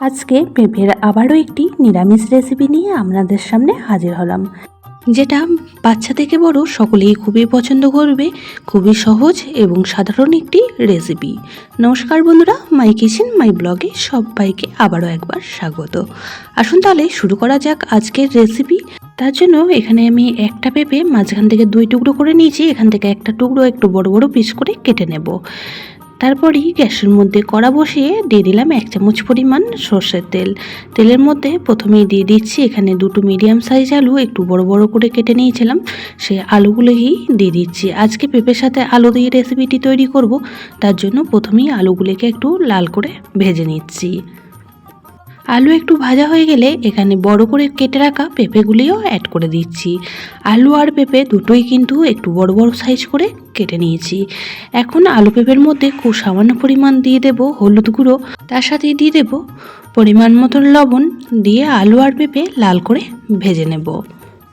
আজকে পেঁপের আবারও একটি নিরামিষ রেসিপি নিয়ে আপনাদের সামনে হাজির হলাম। যেটা বাচ্চা থেকে বড় সকলেই খুবই পছন্দ করবে, খুবই সহজ এবং সাধারণ একটি রেসিপি নমস্কার বন্ধুরা মাই কিচেন মাই ব্লগে সবাইকে আবারও একবার স্বাগত। আসুন তাহলে শুরু করা যাক আজকের রেসিপি তার জন্য এখানে আমি একটা পেঁপে মাঝখান থেকে দুই টুকরো করে নিয়েছি, এখান থেকে একটা টুকরো একটু বড় বড় পিস করে কেটে নেব। তারপরেই গ্যাসের মধ্যে কড়া বসিয়ে দিয়ে দিলাম এক চামচ পরিমাণ সর্ষের তেল। তেলের মধ্যে প্রথমেই দিয়ে দিচ্ছি এখানে দুটো মিডিয়াম সাইজ আলু, একটু বড় বড় করে কেটে নিয়েছিলাম। সে আলুগুলোই দিয়ে দিচ্ছি। আজকে পেঁপের সাথে আলু দিয়ে রেসিপিটি তৈরি করব, তার জন্য প্রথমেই আলুগুলোকে একটু লাল করে ভেজে নিচ্ছি। আলু একটু ভাজা হয়ে গেলে এখানে বড় করে কেটে রাখা পেঁপেগুলিও অ্যাড করে দিচ্ছি। আলু আর পেঁপে দুটোই কিন্তু একটু বড় বড় সাইজ করে কেটে নিয়েছি। এখন আলু পেঁপের মধ্যে খুব সামান্য পরিমাণ দিয়ে দেব হলুদ গুঁড়ো, তার সাথেই দিয়ে দেব পরিমাণ মতন লবণ দিয়ে আলু আর পেঁপে লাল করে ভেজে নেব।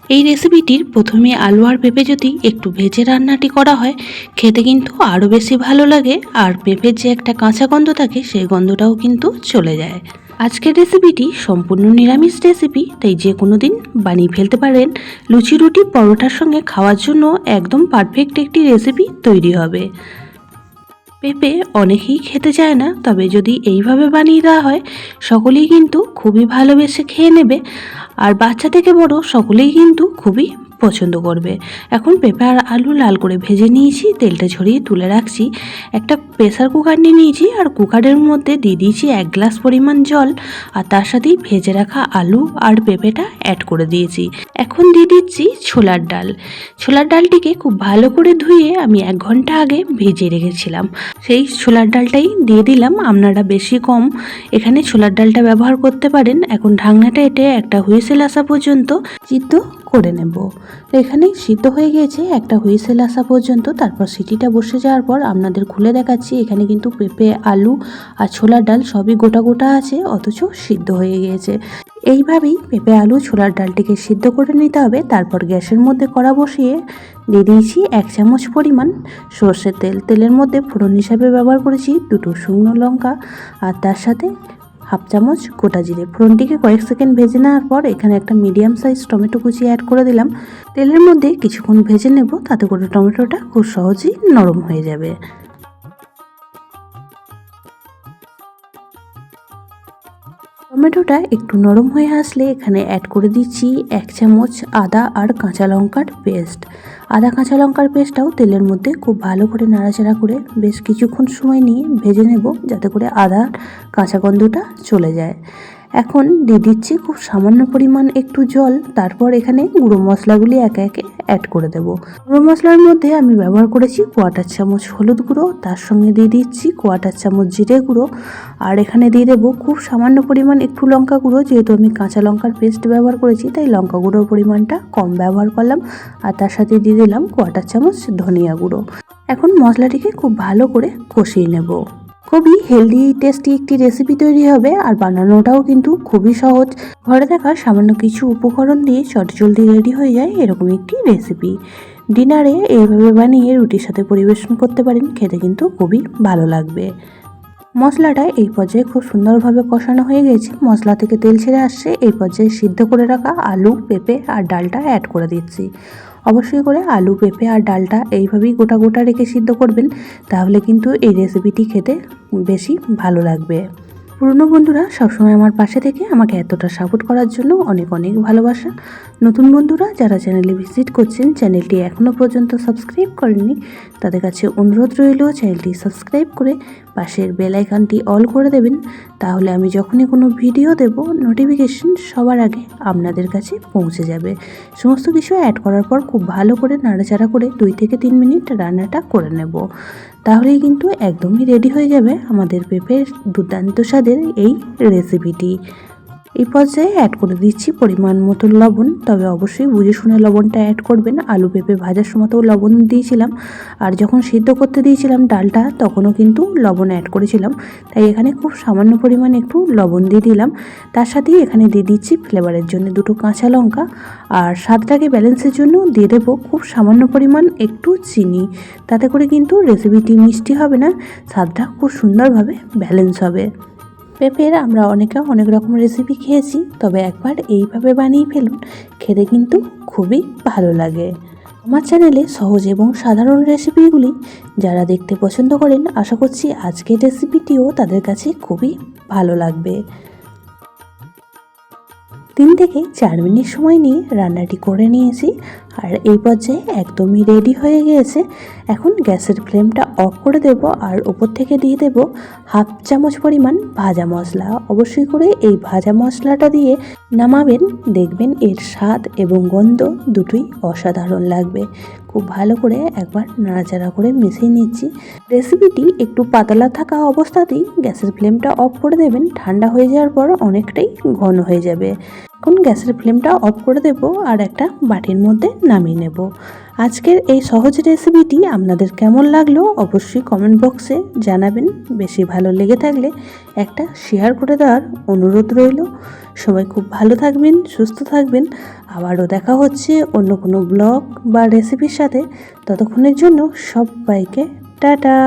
এই রেসিপিটির প্রথমে আলু আর পেঁপে যদি একটু ভেজে রান্নাটি করা হয়, খেতে কিন্তু আরও বেশি ভালো লাগে। আর পেঁপের যে একটা কাঁচা গন্ধ থাকে, সেই গন্ধটাও কিন্তু চলে যায়। আজকের রেসিপিটি সম্পূর্ণ নিরামিষ রেসিপি তাই যে কোনো দিন বানিয়ে ফেলতে পারেন। লুচি রুটি, পরোটার সঙ্গে খাওয়ার জন্য একদম পারফেক্ট একটি রেসিপি তৈরি হবে। পেঁপে অনেকেই খেতে চায় না, তবে যদি এইভাবে বানিয়ে দেওয়া হয়, সকলেই কিন্তু খুবই ভালোবেসে খেয়ে নেবে। আর বাচ্চা থেকে বড়, সকলেই কিন্তু খুবই পছন্দ করবে। এখন পেঁপে আর আলু লাল করে ভেজে নিয়েছি, তেলটা ছড়িয়ে তুলে রাখছি। একটা প্রেসার কুকার নিয়ে নিয়েছি আর কুকারের মধ্যে দিয়ে দিয়েছি এক গ্লাস পরিমাণ জল আর তার সাথেই ভেজে রাখা আলু আর পেঁপেটা অ্যাড করে দিয়েছি। এখন দিয়ে দিচ্ছি ছোলার ডাল। ছোলার ডালটিকে খুব ভালো করে ধুয়ে আমি এক ঘণ্টা আগে ভেজে রেখেছিলাম। সেই ছোলার ডালটাই দিয়ে দিলাম, আপনারা বেশি কম। এখানে ছোলার ডালটা ব্যবহার করতে পারেন। এখন ঢাকনাটা এটে একটা হুইসেল আসা পর্যন্ত সিদ্ধ করে নেব। এখানে সিদ্ধ হয়ে গিয়েছে। একটা হুইসেল আসা পর্যন্ত। তারপর সিটিটা বসে যাওয়ার পর আপনাদের খুলে দেখাচ্ছি। এখানে কিন্তু পেঁপে, আলু আর ছোলার ডাল সবই গোটা গোটা আছে, অথচ সিদ্ধ হয়ে গিয়েছে। এইভাবেই পেঁপে, আলু, ছোলার ডালটিকে সিদ্ধ করে নিতে হবে। তারপর গ্যাসের মধ্যে কড়া বসিয়ে দিয়ে দিয়েছি এক চামচ পরিমাণ সর্ষের তেল। তেলের মধ্যে ফোড়ন হিসাবে ব্যবহার করেছি দুটো শুকনো লঙ্কা আর তার সাথে হাফ চামচ গোটা জিরে ফোড়নটিকে কয়েক সেকেন্ড ভেজে নেওয়ার পর এখানে একটা মিডিয়াম সাইজ টমেটো কুচি অ্যাড করে দিলাম। তেলের মধ্যে কিছুক্ষণ ভেজে নেব, তাতে করে টমেটোটা খুব সহজেই নরম হয়ে যাবে। টমেটোটা একটু নরম হয়ে আসলে এখানে অ্যাড করে দিচ্ছি এক চামচ আদা আর কাঁচা লঙ্কার পেস্ট আদা, কাঁচা লঙ্কার পেস্টটাও তেলের মধ্যে খুব ভালো করে নাড়াচাড়া করে বেশ কিছুক্ষণ সময় নিয়ে ভেজে নেব যাতে করে আদার কাঁচা গন্ধটা চলে যায়। এখন দিয়ে দিচ্ছি খুব সামান্য পরিমাণ একটু জল, তারপর এখানে গুঁড়ো মশলাগুলি একে একে অ্যাড করে দেব। গুঁড়ো মশলার মধ্যে আমি ব্যবহার করেছি কোয়াটার চামচ হলুদ গুঁড়ো, তার সঙ্গে দিয়ে দিচ্ছি কোয়াটার চামচ জিরে গুঁড়ো, আর এখানে দিয়ে দেবো খুব সামান্য পরিমাণ একটু লঙ্কা গুঁড়ো, যেহেতু আমি কাঁচা লঙ্কার পেস্ট ব্যবহার করেছি, তাই লঙ্কা গুঁড়োর পরিমাণটা কম ব্যবহার করলাম, আর তার সাথে দিয়ে দিলাম কোয়াটার চামচ ধনিয়া গুঁড়ো। এখন মশলাটিকে খুব ভালো করে কষিয়ে নেব। খুবই হেলদি টেস্টি একটি রেসিপি তৈরি হবে আর বানানোটাও কিন্তু খুবই সহজ। ঘরে থাকা সামান্য কিছু উপকরণ দিয়ে চটজলদি রেডি হয়ে যায় এরকম একটি রেসিপি ডিনারে এইভাবে বানিয়ে রুটির সাথে পরিবেশন করতে পারেন, খেতে কিন্তু খুবই ভালো লাগবে। মশলাটা এই পর্যায়ে খুব সুন্দরভাবে কষানো হয়ে গেছে। মশলা থেকে তেল ছেড়ে আসছে। এই পর্যায়ে সিদ্ধ করে রাখা আলু, পেঁপে আর ডালটা অ্যাড করে দিচ্ছি। অবশ্যই করে আলু, পেঁপে আর ডালটা এইভাবেই গোটা গোটা রেখে সিদ্ধ করবেন, তাহলে কিন্তু এই রেসিপিটি খেতে বেশি ভালো লাগবে। পুরনো বন্ধুরা, সবসময় আমার পাশে থেকে আমাকে এতটা সাপোর্ট করার জন্য অনেক অনেক ভালোবাসা। নতুন বন্ধুরা, যারা চ্যানেলে ভিজিট করছেন চ্যানেলটি এখনও পর্যন্ত সাবস্ক্রাইব করেননি, তাদের কাছে অনুরোধ রইল চ্যানেলটি সাবস্ক্রাইব করে পাশের বেল আইকনটি অল করে দেবেন। তাহলে আমি যখনই কোনো ভিডিও দেব নোটিফিকেশন সবার আগে আপনাদের কাছে পৌঁছে যাবে। সমস্ত কিছু অ্যাড করার পর খুব ভালো করে নাড়াচাড়া করে দুই থেকে তিন মিনিট রান্নাটা করে নেব। তাহলেই কিন্তু একদমই রেডি হয়ে যাবে আমাদের পেঁপের দুর্দান্ত স্বাদের এই রেসিপিটি এই পর্যায়ে অ্যাড করে দিচ্ছি পরিমাণ মতো লবণ। তবে অবশ্যই বুঝে শুনে লবণটা অ্যাড করবেন। আলু পেঁপে ভাজার সময়তেও লবণ দিয়েছিলাম। আর যখন সিদ্ধ করতে দিয়েছিলাম ডালটা, তখনও কিন্তু লবণ অ্যাড করেছিলাম। তাই এখানে খুব সামান্য পরিমাণ একটু লবণ দিয়ে দিলাম। তার সাথেই এখানে দিয়ে দিচ্ছি ফ্লেভারের জন্য দুটো কাঁচা লঙ্কা। আর স্বাদটাকে ব্যালেন্সের জন্য দিয়ে দেবো খুব সামান্য পরিমাণ একটু চিনি। তাতে করে কিন্তু রেসিপিটি মিষ্টি হবে না, স্বাদটা খুব সুন্দরভাবে ব্যালেন্স হবে। পেঁপের আমরা অনেকে অনেক রকম রেসিপি খেয়েছি, তবে একবার এইভাবে বানিয়ে ফেলুন, খেতে কিন্তু খুবই ভালো লাগে। আমার চ্যানেলে সহজ এবং সাধারণ রেসিপিগুলি যারা দেখতে পছন্দ করেন, আশা করছি আজকের রেসিপিটিও তাদের কাছে খুবই ভালো লাগবে। তিন থেকে চার মিনিট সময় নিয়ে রান্নাটি করে নিয়েছি আর এই পর্যায়ে একদমই রেডি হয়ে গিয়েছে। এখন গ্যাসের ফ্লেমটা অফ করে দেব আর ওপর থেকে দিয়ে দেব হাফ চামচ পরিমাণ ভাজা মশলা। অবশ্যই করে এই ভাজা মশলাটা দিয়ে নামাবেন, দেখবেন এর স্বাদ এবং গন্ধ দুটোই অসাধারণ লাগবে। খুব ভালো করে একবার নাড়াচাড়া করে মিশিয়ে নিচ্ছি। রেসিপিটি একটু পাতলা থাকা অবস্থাতেই গ্যাসের ফ্লেমটা অফ করে দেবেন। ঠান্ডা হয়ে যাওয়ার পর অনেকটাই ঘন হয়ে যাবে। এখন গ্যাসের ফ্লেমটা অফ করে দেব আর একটা বাটির মধ্যে নামিয়ে নেব। আজকের এই সহজ রেসিপিটি আপনাদের কেমন লাগল অবশ্যই কমেন্ট বক্সে জানাবেন। বেশি ভালো লেগে থাকলে একটা শেয়ার করে দেওয়ার অনুরোধ রইল। সবাই খুব ভালো থাকবেন, সুস্থ থাকবেন। আবারও দেখা হচ্ছে অন্য কোনো ব্লগ বা রেসিপির সাথে। ততক্ষণের জন্য সবাইকে টাটা।